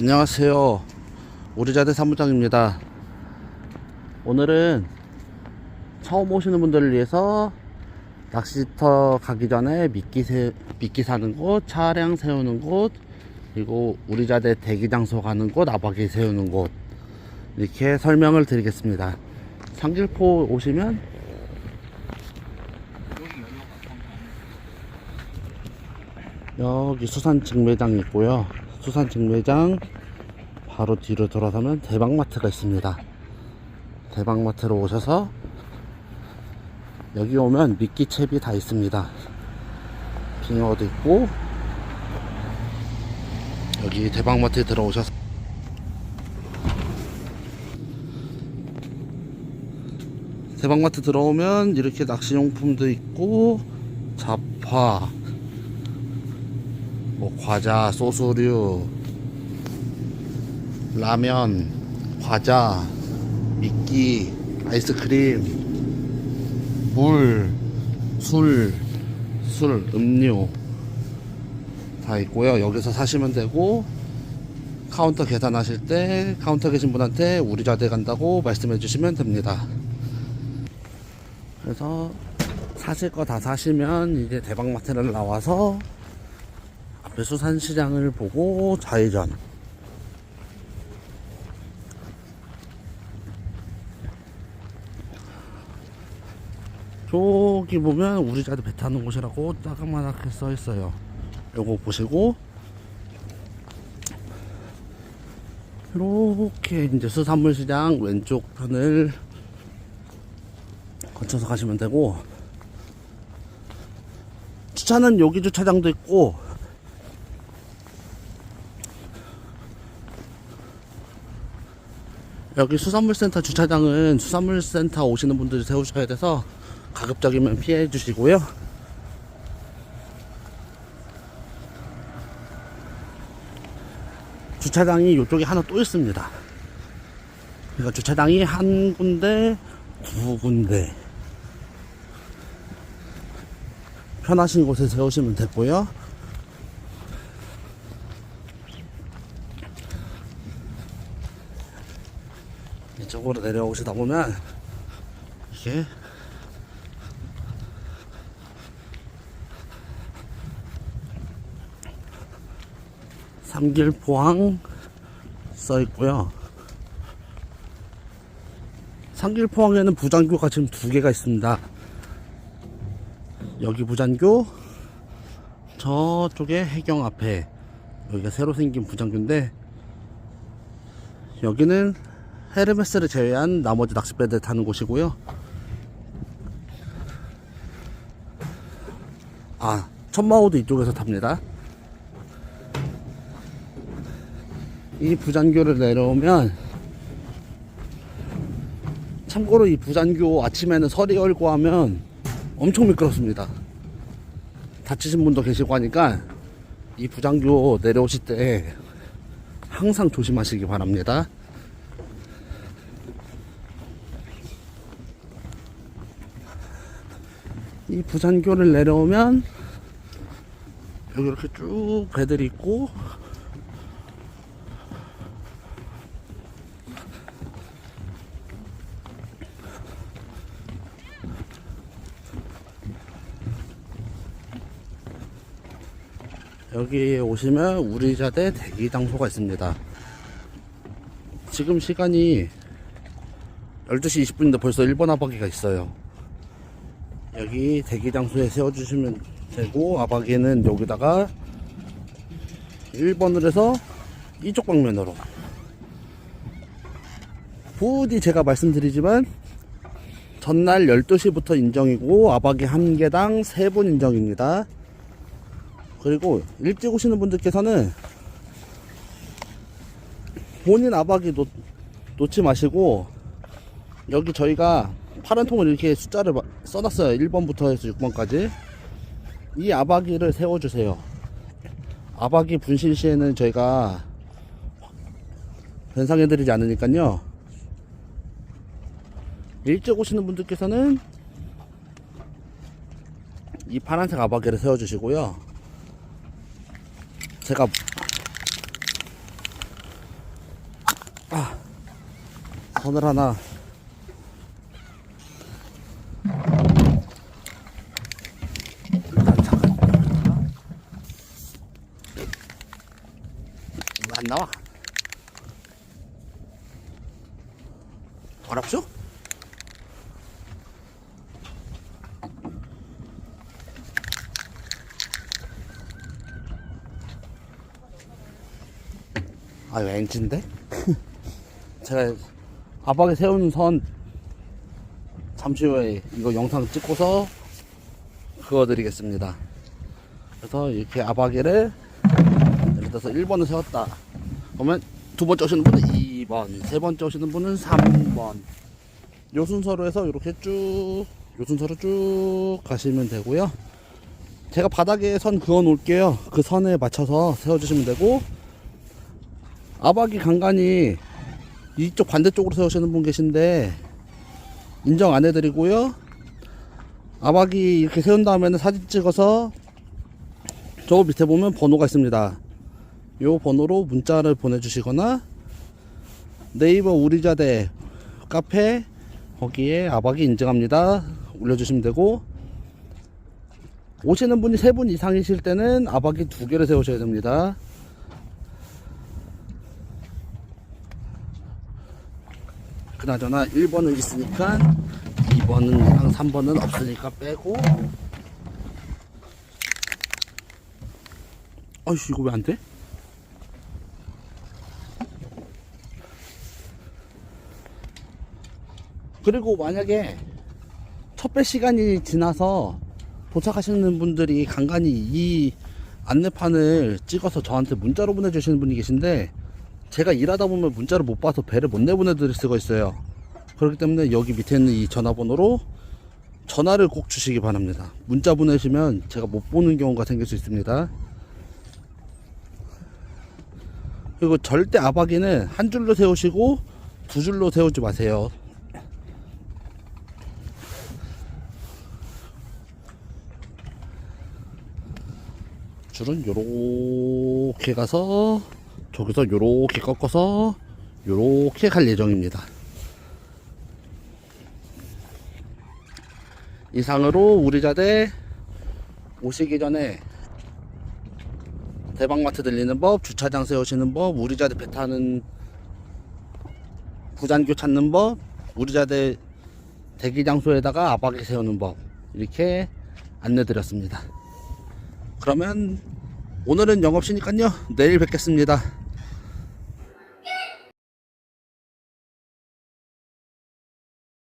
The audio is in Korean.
안녕하세요. 우리자대 사무장입니다. 오늘은 처음 오시는 분들을 위해서 낚시터 가기 전에 미끼, 세, 미끼 사는 곳, 차량 세우는 곳, 그리고 우리자대 대기 장소 가는 곳, 아바기 세우는 곳 이렇게 설명을 드리겠습니다. 상길포 오시면 여기 수산 직매장 있고요. 수산 직매장 바로 뒤로 돌아서면 대방마트가 있습니다. 대방마트로 오셔서 여기 오면 미끼 채비 다 있습니다. 빙어도 있고 여기 대방마트에 들어오셔서 대방마트 들어오면 이렇게 낚시용품도 있고 잡화 뭐 과자, 소스류, 라면, 과자, 미끼, 아이스크림, 물, 술, 술, 음료 다 있고요. 여기서 사시면 되고 카운터 계산하실 때 카운터 계신 분한테 우리 자대 간다고 말씀해 주시면 됩니다. 그래서 사실 거 다 사시면 이제 대방마트를 나와서 앞에 수산 시장을 보고 좌회전. 저기 보면 우리 자리 배 타는 곳이라고 따끔하게 써 있어요. 요거 보시고. 이렇게 이제 수산물 시장 왼쪽 편을 거쳐서 가시면 되고. 주차는 여기 주차장도 있고 여기 수산물센터 주차장은 수산물센터 오시는 분들이 세우셔야 돼서 가급적이면 피해 주시고요. 주차장이 이쪽에 하나 또 있습니다. 그러니까 주차장이 한 군데, 두 군데. 편하신 곳에 세우시면 되고요. 이쪽으로 내려오시다 보면 이게 삼길포항 써 있고요. 삼길포항에는 부장교가 지금 두 개가 있습니다. 여기 부장교, 저쪽에 해경 앞에 여기가 새로 생긴 부장교인데 여기는 헤르메스를 제외한 나머지 낚싯배들 타는 곳이고요. 아, 천마호도 이쪽에서 탑니다. 이 부산교를 내려오면 참고로 이 부산교 아침에는 서리 열고 하면 엄청 미끄럽습니다. 다치신 분도 계시고 하니까 이 부장교 내려오실 때 항상 조심하시기 바랍니다. 이 부산교를 내려오면 여기 이렇게 쭉 배들이 있고 여기 오시면 우리자대 대기 장소가 있습니다. 지금 시간이 12시 20분인데 벌써 1번 아바기가 있어요. 여기 대기 장소에 세워주시면 되고 아바기는 여기다가 1번을 해서 이쪽 방면으로 부디 제가 말씀드리지만 전날 12시부터 인정이고 아바기 한 개당 3분 인정입니다. 그리고 일찍 오시는 분들께서는 본인 아박이 놓, 놓지 마시고 여기 저희가 파란 통을 이렇게 숫자를 마- 써놨어요. 1번부터 해서 6번까지. 이 아박이를 세워주세요. 아박이 분실 시에는 저희가 변상해드리지 않으니까요. 일찍 오시는 분들께서는 이 파란색 아박이를 세워주시고요. 제가 아, 선을 하나 일단 잠깐 이거 안 나와 어렵죠? 아 이거 엔진데? 제가 아박에 세우는 선 잠시 후에 이거 영상 찍고서 그어 드리겠습니다 그래서 이렇게 아박에를 예를 들어서 1번을 세웠다 그러면 두 번째 오시는 분은 2번 세 번째 오시는 분은 3번. 요 순서로 해서 이렇게 쭉요 순서로 쭉 가시면 되고요. 제가 바닥에 선 그어 놓을게요. 그 선에 맞춰서 세워주시면 되고 아박이 간간히 이쪽 반대쪽으로 세우시는 분 계신데 인정 안 해드리고요. 아박이 이렇게 세운 다음에는 사진 찍어서 저 밑에 보면 번호가 있습니다. 요 번호로 문자를 보내주시거나 네이버 우리자대 카페 거기에 아박이 인증합니다. 올려주시면 되고. 오시는 분이 세분 이상이실 때는 아박이 두 개를 세우셔야 됩니다. 그나저나 1번은 있으니까 2번은 3번은 없으니까 빼고. 아이씨 이거 왜 안 돼? 그리고 만약에 첫 배 시간이 지나서 도착하시는 분들이 간간히 이 안내판을 찍어서 저한테 문자로 보내주시는 분이 계신데 제가 일하다 보면 문자를 못 봐서 배를 못 내보내드릴 수가 있어요. 그렇기 때문에 여기 밑에 있는 이 전화번호로 전화를 꼭 주시기 바랍니다. 문자 보내시면 제가 못 보는 경우가 생길 수 있습니다. 그리고 절대 아박이는 한 줄로 세우시고 두 줄로 세우지 마세요. 줄은 요렇게 가서 저기서 요렇게 꺾어서 요렇게 갈 예정입니다. 이상으로 우리 자대 오시기 전에 대방마트 들리는 법, 주차장 세우시는 법, 우리 자대 배 타는 부잔교 찾는 법, 우리 자대 대기 장소에다가 아박이 세우는 법 이렇게 안내드렸습니다. 그러면 오늘은 영업 쉬니까요 내일 뵙겠습니다.